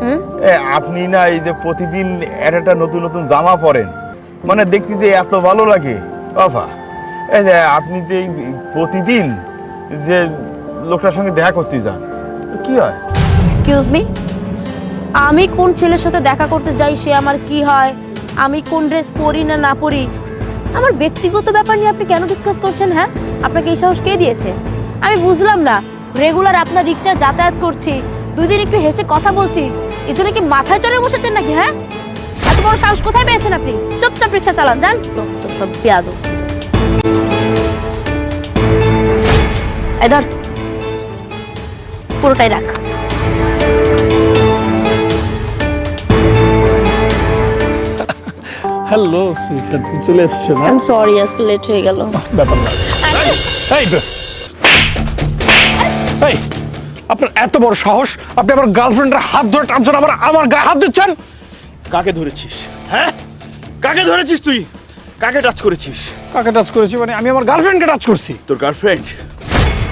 হুম? এ আপনি না এই যে প্রতিদিন এক একটা নতুন নতুন জামা পরেন। মানে দেখতে যে এত ভালো লাগে। আভা এই যে আপনি যে প্রতিদিন যে লোকটার সঙ্গে দেখা করতে যান কি হয়? এক্সকিউজ মি আমি কোন ছেলের সাথে দেখা করতে যাই সে আমার কি হয়? আমি কোন ড্রেস পরি না না পরি? আমার ব্যক্তিগত ব্যাপার নিয়ে আপনি কেন ডিসকাস করছেন হ্যাঁ? আপনাকে এই সাহস কে দিয়েছে? আমি বুঝলাম না। রেগুলার আপনার রিক্সা যাতায়াত করছি। দুই দিন একটু হেসে কথা বলছি। এই জন্য কি মাথায় চড়ে বসেছেন নাকি হ্যাঁ? এত বড় সাহস কোথায় পেয়েছেন আপনি? চুপচাপ রিক্সা চালান যান। তো সব পেয়াদো এই ধর। পুরোটাই রাখ। হ্যালো সুইটার তুমি চলে এসছো না? আই এম সরি আজকে লেট হয়ে গেল। ব্যাপার না। এই! এই! আপনার এত বড় সাহস? আপনি আমার গার্লফ্রেন্ডের হাত ধরে টানছেন আবার আমার গায়ে হাত দিচ্ছেন? কাকে ধরেছিস? হ্যাঁ? কাকে ধরেছিস তুই? কাকে টাচ করেছিস? কাকে টাচ করেছি মানে আমি আমার গার্লফ্রেন্ডকে টাচ করছি। তোর গার্লফ্রেন্ড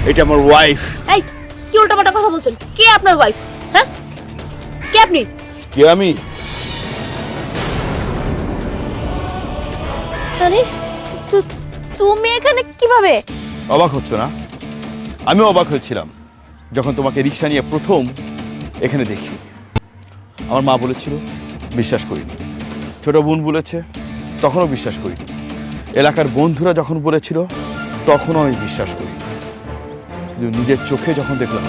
এটা আমার ওয়াইফ এই কি উল্টাপাল্টা কথা বলছেন? কে আপনার ওয়াইফ হ্যাঁ? কে আপনি? কে আমি? আরে তুমি এখানে কীভাবে? অবাক হচ্ছ না? আমিও অবাক হয়েছিলাম। যখন তোমাকে রিক্সা নিয়ে প্রথম এখানে দেখি, আমার মা বলেছিল, বিশ্বাস করিনি। ছোট বোন বলেছে, তখনও বিশ্বাস করিনি। এলাকার বন্ধুরা যখন বলেছিল, তখনও আমি বিশ্বাস করি কিন্তু নিজের চোখে যখন দেখলাম,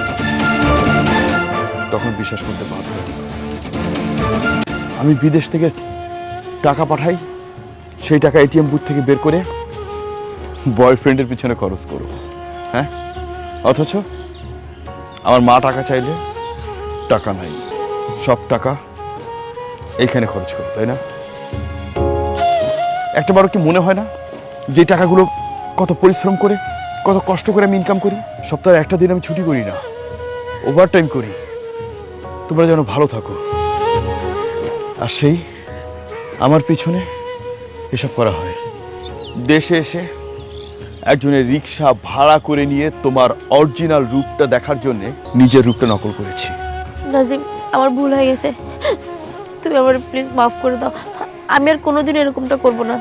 তখন বিশ্বাস করতে হলাম। আমি বিদেশ থেকে টাকা পাঠাই, সেই টাকা এটিএম বুথ থেকে বের করে বয়ফ্রেন্ডের পিছনে খরচ করো হ্যাঁ? অথচ আমার মা টাকা চাইলে টাকা নাই। সব টাকা এইখানে খরচ করো, তাই না? একটা বারো কি মনে হয় না যে টাকাগুলো কত পরিশ্রম করে, কত কষ্ট করে আমি ইনকাম করি? সপ্তাহে একটা দিন আমি ছুটি করি না ওভার টাইম করি। তোমরা যেন ভালো থাকো। আর সেই আমার পিছনে এসব করা হয়। দেশে এসে একজনের রিক্সা ভাড়া করে নিয়ে তোমার অরিজিনাল রূপটা দেখার জন্য নিজের রূপটা নকল করেছি। নাজিম আমার ভুল হয়ে গেছে। তুমি আমার প্লিজ মাফ করে দাও। আমি আর কোনোদিন এরকমটা করব না।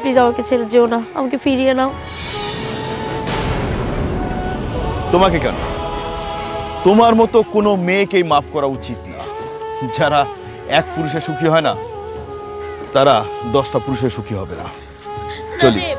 প্লিজ আমাকে ছেড়ে যেও না। আমাকে ফিরিয়ে নাও। তোমাকে কেন? তোমার মতো কোনো মেয়েকেই মাফ করা উচিত না। যারা এক পুরুষে সুখী হয় না তারা দশটা পুরুষে সুখী হবে না। চলি।